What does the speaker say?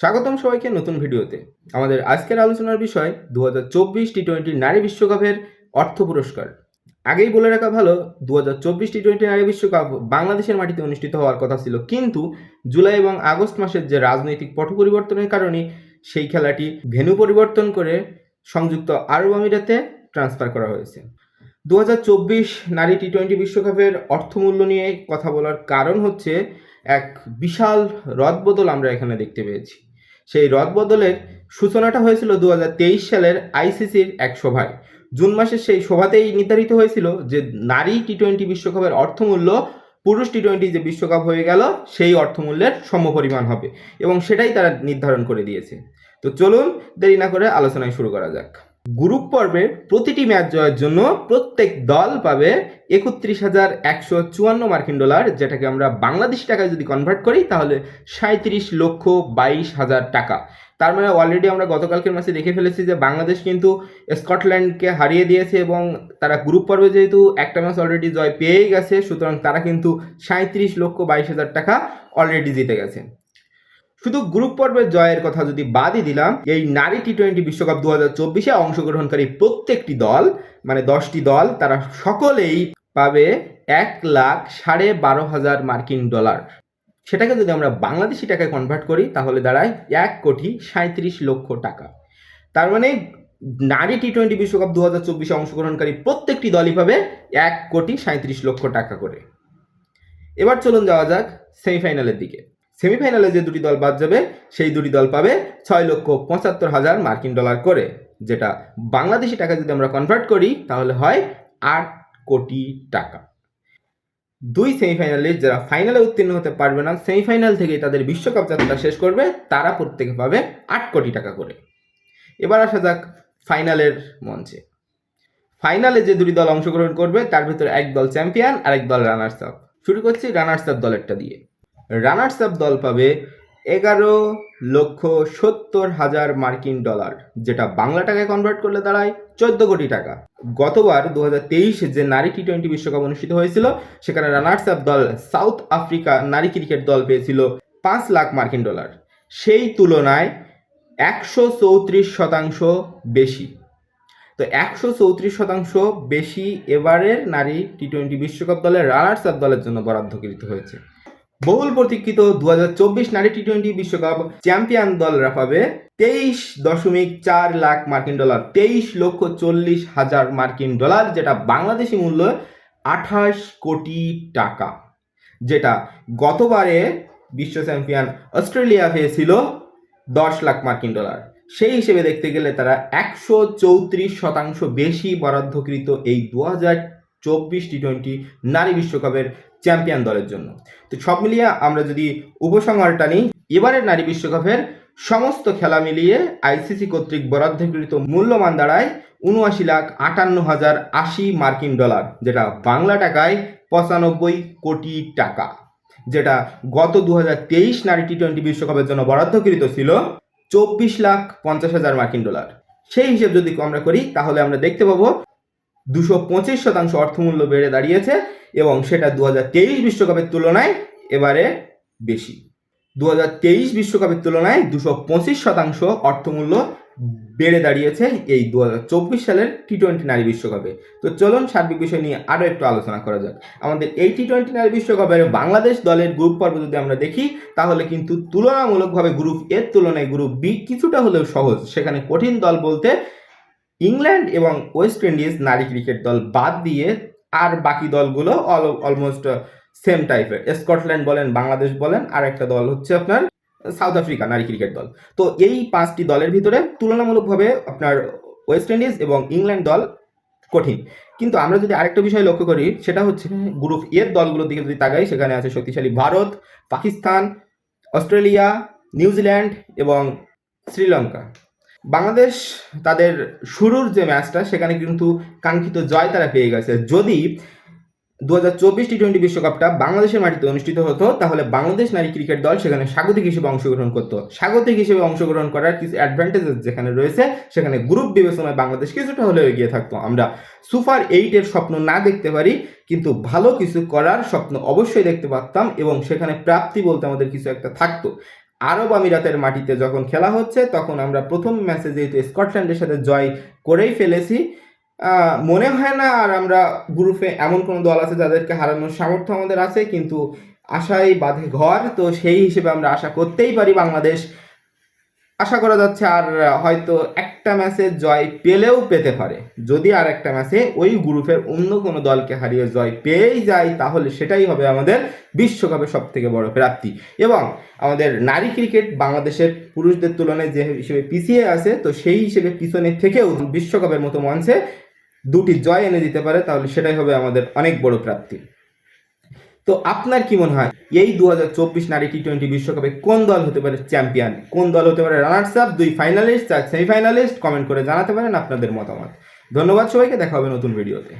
স্বাগতম সবাইকে নতুন ভিডিওতে। আমাদের আজকের আলোচনার বিষয় দু হাজার চব্বিশ টি টোয়েন্টি নারী বিশ্বকাপের অর্থ পুরস্কার। আগেই বলে রাখা ভালো দু হাজার চব্বিশ টি টোয়েন্টি নারী বিশ্বকাপ বাংলাদেশের মাটিতে অনুষ্ঠিত হওয়ার কথা ছিল। কিন্তু জুলাই এবং আগস্ট মাসের যে রাজনৈতিক পট পরিবর্তনের কারণে সেই খেলাটি ভেন্যু পরিবর্তন করে সংযুক্ত আরব আমিরাতে ট্রান্সফার করা হয়েছে। দু হাজার চব্বিশ নারী টি টোয়েন্টি বিশ্বকাপের অর্থমূল্য নিয়ে কথা বলার কারণ হচ্ছে এক বিশাল রদবদল আমরা এখানে দেখতে পেয়েছি। সেই রদবদলের সূচনাটা হয়েছিল দু হাজার তেইশ সালের আইসিসির এক সভায়। জুন মাসের সেই সভাতেই নির্ধারিত হয়েছিল যে নারী টি টোয়েন্টি বিশ্বকাপের অর্থমূল্য, পুরুষ টি টোয়েন্টি যে বিশ্বকাপ হয়ে গেল, সেই অর্থমূল্যের সমপরিমাণ হবে এবং সেটাই তারা নির্ধারণ করে দিয়েছে। তো চলুন দেরি না করে আলোচনায় শুরু করা যাক। গ্রুপ পর্বে প্রতিটি ম্যাচ জয়ের জন্য প্রত্যেক দল পাবে একত্রিশ হাজার একশো চুয়ান্ন মার্কিন ডলার, যেটাকে আমরা বাংলাদেশ টাকায় যদি কনভার্ট করি, তাহলে সাঁত্রিশ লক্ষ বাইশ হাজার টাকা। তার মানে অলরেডি আমরা গতকালকের ম্যাচে দেখে ফেলেছি যে বাংলাদেশ কিন্তু স্কটল্যান্ডকে হারিয়ে দিয়েছে এবং তারা গ্রুপ পর্বে যেহেতু একটা ম্যাচ অলরেডি জয় পেয়েই গেছে, সুতরাং তারা কিন্তু সাঁত্রিশ লক্ষ বাইশ হাজার টাকা অলরেডি জিতে গেছে। শুধু গ্রুপ পর্বের জয়ের কথা যদি বাদই দিলাম, এই নারী টি টোয়েন্টি বিশ্বকাপ দু হাজার চব্বিশে অংশগ্রহণকারী প্রত্যেকটি দল মানে দশটি দল, তারা সকলেই পাবে এক লাখ সাড়ে বারো হাজার মার্কিন ডলার। সেটাকে যদি আমরা বাংলাদেশি টাকায় কনভার্ট করি, তাহলে দাঁড়ায় এক কোটি সাঁত্রিশ লক্ষ টাকা। তার মানে নারী টি টোয়েন্টি বিশ্বকাপ দু হাজার চব্বিশে অংশগ্রহণকারী প্রত্যেকটি দলই পাবে এক কোটি সাঁত্রিশ লক্ষ টাকা করে। এবার চলুন যাওয়া যাক সেমিফাইনালের দিকে। সেমিফাইনালে যে দুটি দল বাদ যাবে, সেই দুটি দল পাবে ছয় লক্ষ পঁচাত্তর হাজার মার্কিন ডলার করে, যেটা বাংলাদেশি টাকা যদি আমরা কনভার্ট করি, তাহলে হয় আট কোটি টাকা। দুই সেমিফাইনালে যারা ফাইনালে উত্তীর্ণ হতে পারবে না, সেমিফাইনাল থেকেই তাদের বিশ্বকাপ যাত্রা শেষ করবে, তারা প্রত্যেকে পাবে আট কোটি টাকা করে। এবার আসা যাক ফাইনালের মঞ্চে। ফাইনালে যে দুটি দল অংশগ্রহণ করবে, তার ভিতরে এক দল চ্যাম্পিয়ন আর এক দল রানার্স আপ। শুরু করছি রানার্স আপ দলেরটা দিয়ে। রানার্স আপ দল পাবে এগারো লক্ষ সত্তর হাজার মার্কিন ডলার, যেটা বাংলা টাকায় কনভার্ট করলে দাঁড়ায় চোদ্দ কোটি টাকা। গতবার দু হাজার তেইশে যে নারী টি টোয়েন্টি বিশ্বকাপ অনুষ্ঠিত হয়েছিল, সেখানে রানার্স আপ দল সাউথ আফ্রিকা নারী ক্রিকেট দল পেয়েছিল পাঁচ লাখ মার্কিন ডলার। সেই তুলনায় একশো চৌত্রিশ শতাংশ বেশি। তো একশো চৌত্রিশ শতাংশ বেশি এবারের নারী টি টোয়েন্টি বিশ্বকাপ দলের রানার্স আপ দলের জন্য বরাদ্দকৃত হয়েছে। বহুল প্রতীক্ষিত দু হাজার চব্বিশ নারী টি টোয়েন্টি বিশ্বকাপ চ্যাম্পিয়ন দলরা পাবে তেইশ দশমিক চার লাখ মার্কিন ডলার, তেইশ লক্ষ চল্লিশ হাজার মার্কিন ডলার, যেটা বাংলাদেশি মূল্য আঠাশ কোটি টাকা, যেটা গতবারে বিশ্ব চ্যাম্পিয়ন অস্ট্রেলিয়া পেয়েছিল দশ লাখ মার্কিন ডলার। সেই হিসেবে দেখতে গেলে তারা একশো চৌত্রিশ শতাংশ বেশি বরাদ্দকৃত এই দু হাজার চব্বিশ টি টোয়েন্টি নারী বিশ্বকাপের চ্যাম্পিয়ন দলের জন্য। তো সব মিলিয়ে আমরা যদি উপসংহারটা নিই, এবারের নারী বিশ্বকাপের সমস্ত খেলা মিলিয়ে আইসিসি কর্তৃক বরাদ্দকৃত মূল্যমান দাঁড়ায় উনআশি লাখ আটান্ন হাজার আশি মার্কিন ডলার, যেটা বাংলা টাকায় পঁচানব্বই কোটি টাকা, যেটা গত দু নারী টি টোয়েন্টি বিশ্বকাপের জন্য বরাদ্দকৃত ছিল চব্বিশ লাখ পঞ্চাশ হাজার মার্কিন ডলার। সেই হিসেব যদি আমরা করি, তাহলে আমরা দেখতে পাবো দুশো পঁচিশ শতাংশ অর্থমূল্য বেড়ে দাঁড়িয়েছে এবং সেটা দু তেইশ বিশ্বকাপের তুলনায় এবারে বেশি। দু তেইশ বিশ্বকাপের তুলনায় দুশো পঁচিশ শতাংশ অর্থমূল্য বেড়ে দাঁড়িয়েছে এই দু চব্বিশ সালের টি টোয়েন্টি নারী বিশ্বকাপে। তো চলুন সার্বিক বিষয় নিয়ে আরও একটু আলোচনা করা যাক। আমাদের এই টি টোয়েন্টি নারী বিশ্বকাপের বাংলাদেশ দলের গ্রুপ পর্ব যদি আমরা দেখি, তাহলে কিন্তু তুলনামূলকভাবে গ্রুপ এর তুলনায় গ্রুপ বি কিছুটা হলেও সহজ। সেখানে কঠিন দল বলতে ইংল্যান্ড এবং ওয়েস্ট ইন্ডিজ নারী ক্রিকেট দল বাদ দিয়ে আর বাকি দলগুলো অল অলমোস্ট সেম টাইপের স্কটল্যান্ড বলেন, বাংলাদেশ বলেন, আর একটা দল হচ্ছে আপনার সাউথ আফ্রিকা নারী ক্রিকেট দল। তো এই পাঁচটি দলের ভিতরে তুলনামূলকভাবে আপনার ওয়েস্ট ইন্ডিজ এবং ইংল্যান্ড দল কঠিন। কিন্তু আমরা যদি আরেকটা বিষয় লক্ষ্য করি, সেটা হচ্ছে গ্রুপ এর দলগুলোর দিকে যদি তাকাই, সেখানে আছে শক্তিশালী ভারত, পাকিস্তান, অস্ট্রেলিয়া, নিউজিল্যান্ড এবং শ্রীলঙ্কা। বাংলাদেশ তাদের শুরুর যে ম্যাচটা, সেখানে কিন্তু কাঙ্ক্ষিত জয় তারা পেয়ে গেছে। যদি দু হাজার চব্বিশ টি টোয়েন্টি বিশ্বকাপটা বাংলাদেশের মাটিতে অনুষ্ঠিত হতো, তাহলে বাংলাদেশ নারী ক্রিকেট দল সেখানে স্বাগতিক হিসেবে অংশগ্রহণ করতো। স্বাগতিক হিসেবে অংশগ্রহণ করার কিছু অ্যাডভান্টেজেস যেখানে রয়েছে, সেখানে গ্রুপ বিবেচনায় বাংলাদেশ কিছুটা হলেও এগিয়ে থাকতো। আমরা সুপার এইটের স্বপ্ন না দেখতে পারি, কিন্তু ভালো কিছু করার স্বপ্ন অবশ্যই দেখতে পারতাম এবং সেখানে প্রাপ্তি বলতে আমাদের কিছু একটা থাকতো। আরব আমিরাতের মাটিতে যখন খেলা হচ্ছে, তখন আমরা প্রথম ম্যাচে যেহেতু স্কটল্যান্ডের সাথে জয় করেই ফেলেছি মনে হয় না আর আমরা গ্রুপে এমন কোনো দল আছে যাদেরকে হারানোর সামর্থ্য আমাদের আছে, কিন্তু আশাই বাধে ঘর। তো সেই হিসেবে আমরা আশা করতেই পারি বাংলাদেশ আশা করা যাচ্ছে আর হয়তো একটা ম্যাচে জয় পেলেও পেতে পারে। যদি আর একটা ম্যাচে ওই গ্রুপের অন্য কোনো দলকে হারিয়ে জয় পেয়েই যায়, তাহলে সেটাই হবে আমাদের বিশ্বকাপের সব থেকে বড় প্রাপ্তি। এবং আমাদের নারী ক্রিকেট বাংলাদেশের পুরুষদের তুলনায় যে হিসেবে পিছিয়ে আছে, তো সেই হিসেবে পিছনে থেকেও বিশ্বকাপের মতো মঞ্চে দুটি জয় এনে দিতে পারে, তাহলে সেটাই হবে আমাদের অনেক বড় প্রাপ্তি। তো আপনার কি মনে হয়, এই দু হাজার চব্বিশ নারী টি টোয়েন্টি বিশ্বকাপে কোন দল হতে পারে চ্যাম্পিয়ন? কোন দল হতে পারে রানার্স আপ দুই ফাইনালিস্ট আর সেমিফাইনালিস্ট? কমেন্ট করে জানাতে পারেন আপনাদের মতামত। ধন্যবাদ সবাইকে, দেখা হবে নতুন ভিডিওতে।